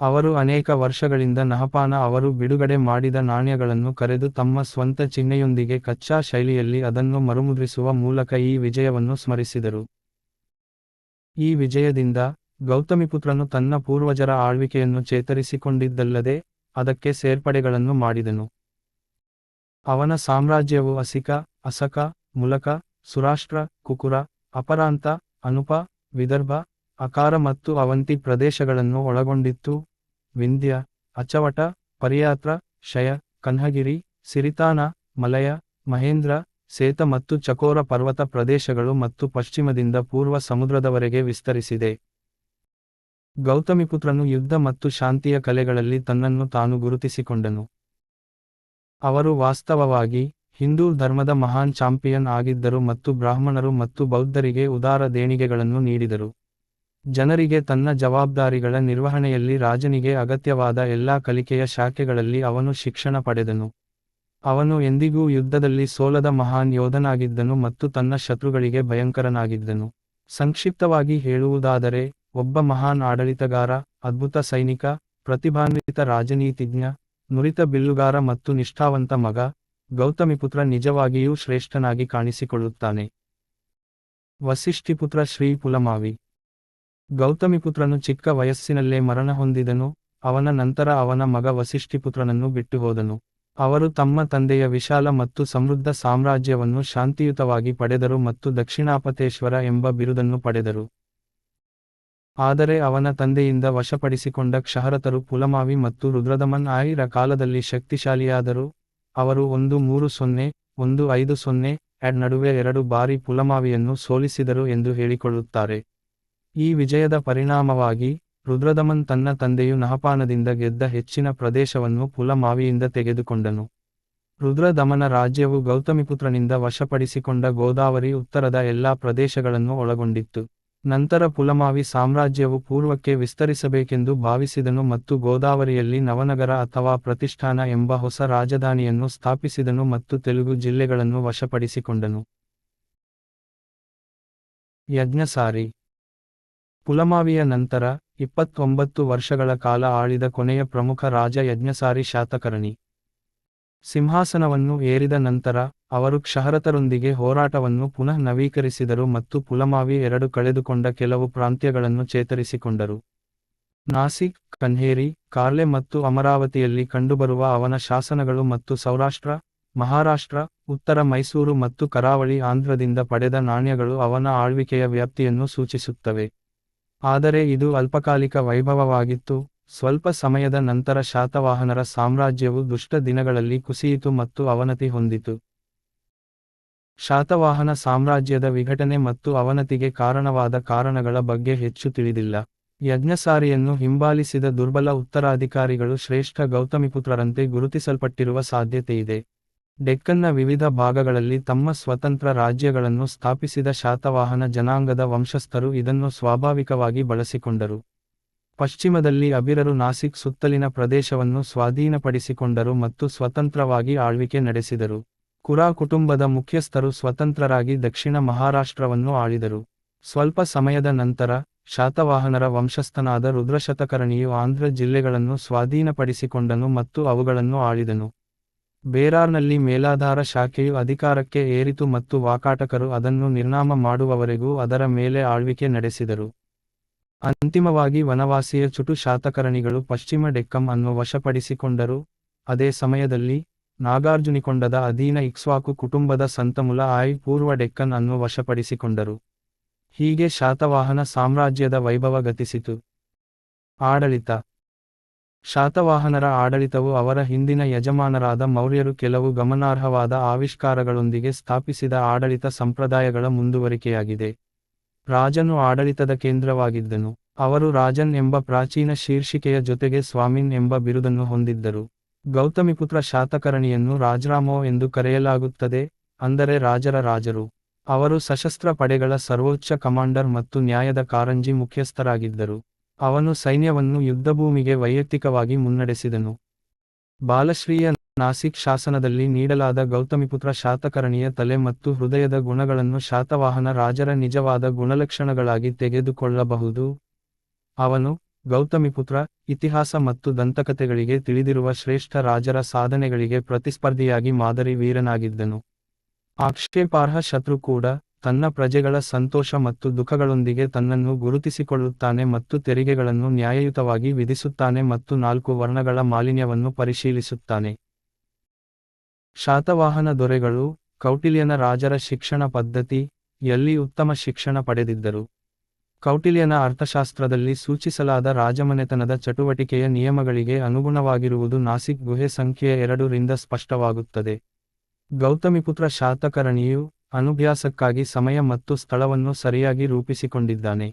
ಅವರು ಅನೇಕ ವರ್ಷಗಳಿಂದ ನಹಪಾನ ಅವರು ಬಿಡುಗಡೆ ಮಾಡಿದ ನಾಣ್ಯಗಳನ್ನು ಕರೆದು ತಮ್ಮ ಸ್ವಂತ ಚಿಹ್ನೆಯೊಂದಿಗೆ ಕಚ್ಚಾ ಶೈಲಿಯಲ್ಲಿ ಅದನ್ನು ಮರುಮುದ್ರಿಸುವ ಮೂಲಕ ಈ ವಿಜಯವನ್ನು ಸ್ಮರಿಸಿದರು. ಈ ವಿಜಯದಿಂದ ಗೌತಮಿಪುತ್ರನು ತನ್ನ ಪೂರ್ವಜರ ಆಳ್ವಿಕೆಯನ್ನು ಚೇತರಿಸಿಕೊಂಡಿದ್ದಲ್ಲದೆ ಅದಕ್ಕೆ ಸೇರ್ಪಡೆಗಳನ್ನು ಮಾಡಿದನು. ಅವನ ಸಾಮ್ರಾಜ್ಯವು ಅಸಿಕ, ಅಸಕ, ಮುಲಕ, ಸುರಾಷ್ಟ್ರ, ಕುಕುರ, ಅಪರಾಂತ, ಅನುಪ, ವಿದರ್ಭ, ಅಕಾರ ಮತ್ತು ಅವಂತಿ ಪ್ರದೇಶಗಳನ್ನು ಒಳಗೊಂಡಿತ್ತು. ವಿಂಧ್ಯ ಅಚವಟ, ಪರಿಯಾತ್ರ, ಶಯ, ಕನ್ಹಗಿರಿ, ಸಿರಿತಾನ, ಮಲಯ, ಮಹೇಂದ್ರ, ಸೇತ ಮತ್ತು ಚಕೋರ ಪರ್ವತ ಪ್ರದೇಶಗಳು ಮತ್ತು ಪಶ್ಚಿಮದಿಂದ ಪೂರ್ವ ಸಮುದ್ರದವರೆಗೆ ವಿಸ್ತರಿಸಿದೆ. ಗೌತಮಿಪುತ್ರನು ಯುದ್ಧ ಮತ್ತು ಶಾಂತಿಯ ಕಲೆಗಳಲ್ಲಿ ತನ್ನನ್ನು ತಾನು ಗುರುತಿಸಿಕೊಂಡನು. ಅವರು ವಾಸ್ತವವಾಗಿ ಹಿಂದೂ ಧರ್ಮದ ಮಹಾನ್ ಚಾಂಪಿಯನ್ ಆಗಿದ್ದರು ಮತ್ತು ಬ್ರಾಹ್ಮಣರು ಮತ್ತು ಬೌದ್ಧರಿಗೆ ಉದಾರ ದೇಣಿಗೆಗಳನ್ನು ನೀಡಿದರು. ಜನರಿಗೆ ತನ್ನ ಜವಾಬ್ದಾರಿಗಳ ನಿರ್ವಹಣೆಯಲ್ಲಿ ರಾಜನಿಗೆ ಅಗತ್ಯವಾದ ಎಲ್ಲಾ ಕಲಿಕೆಯ ಶಾಖೆಗಳಲ್ಲಿ ಅವನು ಶಿಕ್ಷಣ ಪಡೆದನು. ಅವನು ಎಂದಿಗೂ ಯುದ್ಧದಲ್ಲಿ ಸೋಲದ ಮಹಾನ್ ಯೋಧನಾಗಿದ್ದನು ಮತ್ತು ತನ್ನ ಶತ್ರುಗಳಿಗೆ ಭಯಂಕರನಾಗಿದ್ದನು. ಸಂಕ್ಷಿಪ್ತವಾಗಿ ಹೇಳುವುದಾದರೆ, ಒಬ್ಬ ಮಹಾನ್ ಆಡಳಿತಗಾರ, ಅದ್ಭುತ ಸೈನಿಕ, ಪ್ರತಿಭಾನ್ವಿತ ರಾಜನೀತಿಜ್ಞ, ನುರಿತ ಬಿಲ್ಲುಗಾರ ಮತ್ತು ನಿಷ್ಠಾವಂತ ಮಗ, ಗೌತಮಿಪುತ್ರ ನಿಜವಾಗಿಯೂ ಶ್ರೇಷ್ಠನಾಗಿ ಕಾಣಿಸಿಕೊಳ್ಳುತ್ತಾನೆ. ವಸಿಷ್ಠಿಪುತ್ರ ಶ್ರೀ ಪುಲಮಾವಿ ಗೌತಮಿಪುತ್ರನು ಚಿಕ್ಕ ವಯಸ್ಸಿನಲ್ಲೇ ಮರಣ ಹೊಂದಿದನು, ಅವನ ನಂತರ ಅವನ ಮಗ ವಸಿಷ್ಠಿಪುತ್ರನನ್ನು ಬಿಟ್ಟು ಹೋದನು ಅವರು ತಮ್ಮ ತಂದೆಯ ವಿಶಾಲ ಮತ್ತು ಸಮೃದ್ಧ ಸಾಮ್ರಾಜ್ಯವನ್ನು ಶಾಂತಿಯುತವಾಗಿ ಪಡೆದರು ಮತ್ತು ದಕ್ಷಿಣಾಪತೇಶ್ವರ ಎಂಬ ಬಿರುದನ್ನು ಪಡೆದರು. ಆದರೆ ಅವನ ತಂದೆಯಿಂದ ವಶಪಡಿಸಿಕೊಂಡ ಕ್ಷಹರತರು ಪುಲಮಾವಿ ಮತ್ತು ರುದ್ರದಮನ್ ಆಯಿರ ಕಾಲದಲ್ಲಿ ಶಕ್ತಿಶಾಲಿಯಾದರು. ಅವರು ಒಂದು ಮೂರು ಸೊನ್ನೆ, ಒಂದು ಐದು ಸೊನ್ನೆ, ಎಡ್ ನಡುವೆ ಎರಡು ಬಾರಿ ಪುಲಮಾವಿಯನ್ನು ಸೋಲಿಸಿದರು ಎಂದು ಹೇಳಿಕೊಳ್ಳುತ್ತಾರೆ. ಈ ವಿಜಯದ ಪರಿಣಾಮವಾಗಿ ರುದ್ರದಮನ್ ತನ್ನ ತಂದೆಯು ನಹಪಾನದಿಂದ ಗೆದ್ದ ಹೆಚ್ಚಿನ ಪ್ರದೇಶವನ್ನು ಪುಲಮಾವಿಯಿಂದ ತೆಗೆದುಕೊಂಡನು. ರುದ್ರದಮನ ರಾಜ್ಯವು ಗೌತಮಿಪುತ್ರನಿಂದ ವಶಪಡಿಸಿಕೊಂಡ ಗೋದಾವರಿ ಉತ್ತರದ ಎಲ್ಲಾ ಪ್ರದೇಶಗಳನ್ನು ಒಳಗೊಂಡಿತ್ತು. ನಂತರ ಪುಲಮಾವಿ ಸಾಮ್ರಾಜ್ಯವು ಪೂರ್ವಕ್ಕೆ ವಿಸ್ತರಿಸಬೇಕೆಂದು ಭಾವಿಸಿದನು ಮತ್ತು ಗೋದಾವರಿಯಲ್ಲಿ ನವನಗರ ಅಥವಾ ಪ್ರತಿಷ್ಠಾನ ಎಂಬ ಹೊಸ ರಾಜಧಾನಿಯನ್ನು ಸ್ಥಾಪಿಸಿದನು ಮತ್ತು ತೆಲುಗು ಜಿಲ್ಲೆಗಳನ್ನು ವಶಪಡಿಸಿಕೊಂಡನು. ಯಜ್ಞಸಾರಿ ಪುಲಮಾವಿಯ ನಂತರ ಇಪ್ಪತ್ತೊಂಬತ್ತು ವರ್ಷಗಳ ಕಾಲ ಆಳಿದ ಕೊನೆಯ ಪ್ರಮುಖ ರಾಜ ಯಜ್ಞಸಾರಿ ಶಾತಕರ್ಣಿ. ಸಿಂಹಾಸನವನ್ನು ಏರಿದ ನಂತರ ಅವರು ಕ್ಷಹರತರೊಂದಿಗೆ ಹೋರಾಟವನ್ನು ಪುನಃ ನವೀಕರಿಸಿದರು ಮತ್ತು ಪುಲಮಾವಿ ಎರಡು ಕಳೆದುಕೊಂಡ ಕೆಲವು ಪ್ರಾಂತ್ಯಗಳನ್ನು ಚೇತರಿಸಿಕೊಂಡರು. ನಾಸಿಕ್, ಕನ್ಹೇರಿ, ಕಾರ್ಲೆ ಮತ್ತು ಅಮರಾವತಿಯಲ್ಲಿ ಕಂಡುಬರುವ ಅವನ ಶಾಸನಗಳು ಮತ್ತು ಸೌರಾಷ್ಟ್ರ, ಮಹಾರಾಷ್ಟ್ರ, ಉತ್ತರ ಮೈಸೂರು ಮತ್ತು ಕರಾವಳಿ ಆಂಧ್ರದಿಂದ ಪಡೆದ ನಾಣ್ಯಗಳು ಅವನ ಆಳ್ವಿಕೆಯ ವ್ಯಾಪ್ತಿಯನ್ನು ಸೂಚಿಸುತ್ತವೆ. ಆದರೆ ಇದು ಅಲ್ಪಕಾಲಿಕ ವೈಭವವಾಗಿತ್ತು. ಸ್ವಲ್ಪ ಸಮಯದ ನಂತರ ಶಾತವಾಹನರ ಸಾಮ್ರಾಜ್ಯವು ದುಷ್ಟ ದಿನಗಳಲ್ಲಿ ಕುಸಿಯಿತು ಮತ್ತು ಅವನತಿ ಹೊಂದಿತು. ಶಾತವಾಹನ ಸಾಮ್ರಾಜ್ಯದ ವಿಘಟನೆ ಮತ್ತು ಅವನತಿಗೆ ಕಾರಣವಾದ ಕಾರಣಗಳ ಬಗ್ಗೆ ಹೆಚ್ಚು ತಿಳಿದಿಲ್ಲ. ಯಜ್ಞಸಾರಿಯನ್ನು ಹಿಂಬಾಲಿಸಿದ ದುರ್ಬಲ ಉತ್ತರಾಧಿಕಾರಿಗಳು ಶ್ರೇಷ್ಠ ಗೌತಮಿಪುತ್ರರಂತೆ ಗುರುತಿಸಲ್ಪಟ್ಟಿರುವ ಸಾಧ್ಯತೆಯಿದೆ. ಡೆಕ್ಕನ್ನ ವಿವಿಧ ಭಾಗಗಳಲ್ಲಿ ತಮ್ಮ ಸ್ವತಂತ್ರ ರಾಜ್ಯಗಳನ್ನು ಸ್ಥಾಪಿಸಿದ ಶಾತವಾಹನ ಜನಾಂಗದ ವಂಶಸ್ಥರು ಇದನ್ನು ಸ್ವಾಭಾವಿಕವಾಗಿ ಬಳಸಿಕೊಂಡರು. ಪಶ್ಚಿಮದಲ್ಲಿ ಅಬಿರರು ನಾಸಿಕ್ ಸುತ್ತಲಿನ ಪ್ರದೇಶವನ್ನು ಸ್ವಾಧೀನಪಡಿಸಿಕೊಂಡರು ಮತ್ತು ಸ್ವತಂತ್ರವಾಗಿ ಆಳ್ವಿಕೆ ನಡೆಸಿದರು. ಕುರಾ ಕುಟುಂಬದ ಮುಖ್ಯಸ್ಥರು ಸ್ವತಂತ್ರರಾಗಿ ದಕ್ಷಿಣ ಮಹಾರಾಷ್ಟ್ರವನ್ನು ಆಳಿದರು. ಸ್ವಲ್ಪ ಸಮಯದ ನಂತರ, ಶಾತವಾಹನರ ವಂಶಸ್ಥನಾದ ರುದ್ರಶತಕರಣಿಯು ಆಂಧ್ರ ಜಿಲ್ಲೆಗಳನ್ನು ಸ್ವಾಧೀನಪಡಿಸಿಕೊಂಡನು ಮತ್ತು ಅವುಗಳನ್ನು ಆಳಿದನು. ಬೇರಾರ್ನಲ್ಲಿ ಮೇಲಾಧಾರ ಶಾಖೆಯು ಅಧಿಕಾರಕ್ಕೆ ಏರಿತು ಮತ್ತು ವಾಕಾಟಕರು ಅದನ್ನು ನಿರ್ನಾಮ ಮಾಡುವವರೆಗೂ ಅದರ ಮೇಲೆ ಆಳ್ವಿಕೆ ನಡೆಸಿದರು. ಅಂತಿಮವಾಗಿ ವನವಾಸಿಯ ಚುಟು ಶಾತಕರಣಿಗಳು ಪಶ್ಚಿಮ ಡೆಕ್ಕಂ ಅನ್ನು ವಶಪಡಿಸಿಕೊಂಡರು. ಅದೇ ಸಮಯದಲ್ಲಿ ನಾಗಾರ್ಜುನಿಕೊಂಡದ ಅಧೀನ ಇಕ್ಸ್ವಾಕು ಕುಟುಂಬದ ಸಂತಮುಲ ಆಯ್ ಪೂರ್ವ ಡೆಕ್ಕನ್ ಅನ್ನು ವಶಪಡಿಸಿಕೊಂಡರು. ಹೀಗೆ ಶಾತವಾಹನ ಸಾಮ್ರಾಜ್ಯದ ವೈಭವ ಗತಿಸಿತು. ಆಡಳಿತ ಶಾತವಾಹನರ ಆಡಳಿತವು ಅವರ ಹಿಂದಿನ ಯಜಮಾನರಾದ ಮೌರ್ಯರು ಕೆಲವು ಗಮನಾರ್ಹವಾದ ಆವಿಷ್ಕಾರಗಳೊಂದಿಗೆ ಸ್ಥಾಪಿಸಿದ ಆಡಳಿತ ಸಂಪ್ರದಾಯಗಳ ಮುಂದುವರಿಕೆಯಾಗಿದೆ. ರಾಜನು ಆಡಳಿತದ ಕೇಂದ್ರವಾಗಿದ್ದನು. ಅವರು ರಾಜನ್ ಎಂಬ ಪ್ರಾಚೀನ ಶೀರ್ಷಿಕೆಯ ಜೊತೆಗೆ ಸ್ವಾಮಿನ್ ಎಂಬ ಬಿರುದನ್ನು ಹೊಂದಿದ್ದರು. ಗೌತಮಿಪುತ್ರ ಶಾತಕರ್ಣಿಯನ್ನು ರಾಜರಾಮೋ ಎಂದು ಕರೆಯಲಾಗುತ್ತದೆ, ಅಂದರೆ ರಾಜರ ರಾಜರು. ಅವರು ಸಶಸ್ತ್ರ ಪಡೆಗಳ ಸರ್ವೋಚ್ಚ ಕಮಾಂಡರ್ ಮತ್ತು ನ್ಯಾಯದ ಕಾರಂಜಿ ಮುಖ್ಯಸ್ಥರಾಗಿದ್ದರು. ಅವನು ಸೈನ್ಯವನ್ನು ಯುದ್ಧಭೂಮಿಗೆ ವೈಯಕ್ತಿಕವಾಗಿ ಮುನ್ನಡೆಸಿದನು. ಬಾಲಶ್ರೀಯ ನಾಸಿಕ್ ಶಾಸನದಲ್ಲಿ ನೀಡಲಾದ ಗೌತಮಿಪುತ್ರ ಶಾತಕರಣಿಯ ತಲೆ ಮತ್ತು ಹೃದಯದ ಗುಣಗಳನ್ನು ಶಾತವಾಹನ ರಾಜರ ನಿಜವಾದ ಗುಣಲಕ್ಷಣಗಳಾಗಿ ತೆಗೆದುಕೊಳ್ಳಬಹುದು. ಅವನು ಗೌತಮಿಪುತ್ರ, ಇತಿಹಾಸ ಮತ್ತು ದಂತಕಥೆಗಳಿಗೆ ತಿಳಿದಿರುವ ಶ್ರೇಷ್ಠ ರಾಜರ ಸಾಧನೆಗಳಿಗೆ ಪ್ರತಿಸ್ಪರ್ಧಿಯಾಗಿ ಮಾದರಿ ವೀರನಾಗಿದ್ದನು. ಆಕ್ಷೇಪಾರ್ಹ ಶತ್ರು ಕೂಡ ತನ್ನ ಪ್ರಜೆಗಳ ಸಂತೋಷ ಮತ್ತು ದುಃಖಗಳೊಂದಿಗೆ ತನ್ನನ್ನು ಗುರುತಿಸಿಕೊಳ್ಳುತ್ತಾನೆ ಮತ್ತು ತೆರಿಗೆಗಳನ್ನು ನ್ಯಾಯಯುತವಾಗಿ ವಿಧಿಸುತ್ತಾನೆ ಮತ್ತು ನಾಲ್ಕು ವರ್ಣಗಳ ಮಾಲಿನ್ಯವನ್ನು ಪರಿಶೀಲಿಸುತ್ತಾನೆ. ಶಾತವಾಹನ ದೊರೆಗಳು, ಕೌಟಿಲ್ಯನ ರಾಜರ ಶಿಕ್ಷಣ ಪದ್ಧತಿ, ಎಲ್ಲಿ ಉತ್ತಮ ಶಿಕ್ಷಣ ಪಡೆದಿದ್ದರು. ಕೌಟಿಲ್ಯನ ಅರ್ಥಶಾಸ್ತ್ರದಲ್ಲಿ ಸೂಚಿಸಲಾದ ರಾಜಮನೆತನದ ಚಟುವಟಿಕೆಯ ನಿಯಮಗಳಿಗೆ ಅನುಗುಣವಾಗಿರುವುದು ನಾಸಿಕ್ ಗುಹೆ ಸಂಖ್ಯೆಯ ಎರಡರಿಂದ ಸ್ಪಷ್ಟವಾಗುತ್ತದೆ. ಗೌತಮಿಪುತ್ರ ಶಾತಕರ್ಣಿಯು ಅನುಭ್ಯಾಸಕ್ಕಾಗಿ ಸಮಯ ಮತ್ತು ಸ್ಥಳವನ್ನು ಸರಿಯಾಗಿ ರೂಪಿಸಿಕೊಂಡಿದ್ದಾನೆ.